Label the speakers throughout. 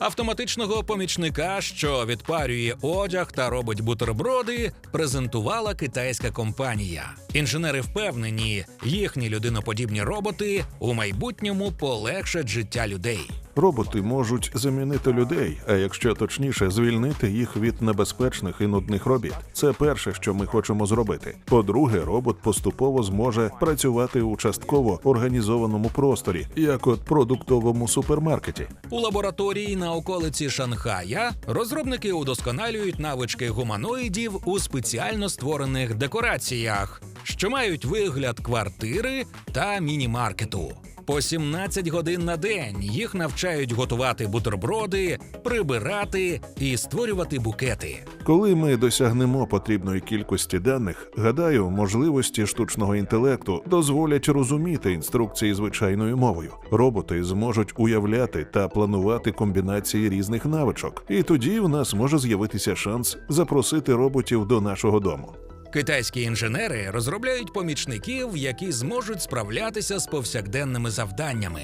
Speaker 1: Автоматичного помічника, що відпарює одяг та робить бутерброди, презентувала китайська компанія. Інженери впевнені, їхні людиноподібні роботи у майбутньому полегшать життя людей.
Speaker 2: Роботи можуть замінити людей, а якщо точніше, звільнити їх від небезпечних і нудних робіт. Це перше, що ми хочемо зробити. По-друге, робот поступово зможе працювати у частково організованому просторі, як от продуктовому супермаркеті.
Speaker 1: У лабораторії на околиці Шанхая розробники удосконалюють навички гуманоїдів у спеціально створених декораціях, що мають вигляд квартири та міні-маркету. По 17 годин на день їх навчають готувати бутерброди, прибирати і створювати букети.
Speaker 2: Коли ми досягнемо потрібної кількості даних, гадаю, можливості штучного інтелекту дозволять розуміти інструкції звичайною мовою. Роботи зможуть уявляти та планувати комбінації різних навичок, і тоді в нас може з'явитися шанс запросити роботів до нашого дому.
Speaker 1: Китайські інженери розробляють помічників, які зможуть справлятися з повсякденними завданнями.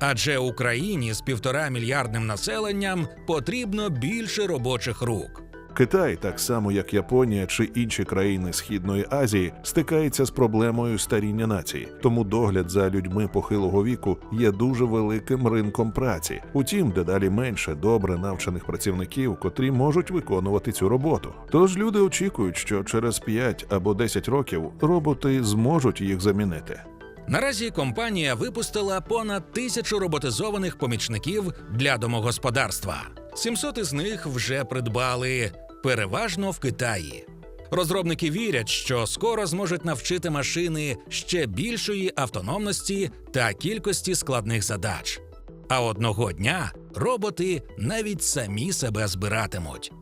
Speaker 1: Адже Україні з півтора мільярдним населенням потрібно більше робочих рук.
Speaker 2: Китай, так само як Японія чи інші країни Східної Азії, стикається з проблемою старіння нації. Тому догляд за людьми похилого віку є дуже великим ринком праці. Утім, дедалі менше добре навчених працівників, котрі можуть виконувати цю роботу. Тож люди очікують, що через 5 або 10 років роботи зможуть їх замінити.
Speaker 1: Наразі компанія випустила понад тисячу роботизованих помічників для домогосподарства. 700 із них вже придбали переважно в Китаї. Розробники вірять, що скоро зможуть навчити машини ще більшої автономності та кількості складних задач. А одного дня роботи навіть самі себе збиратимуть.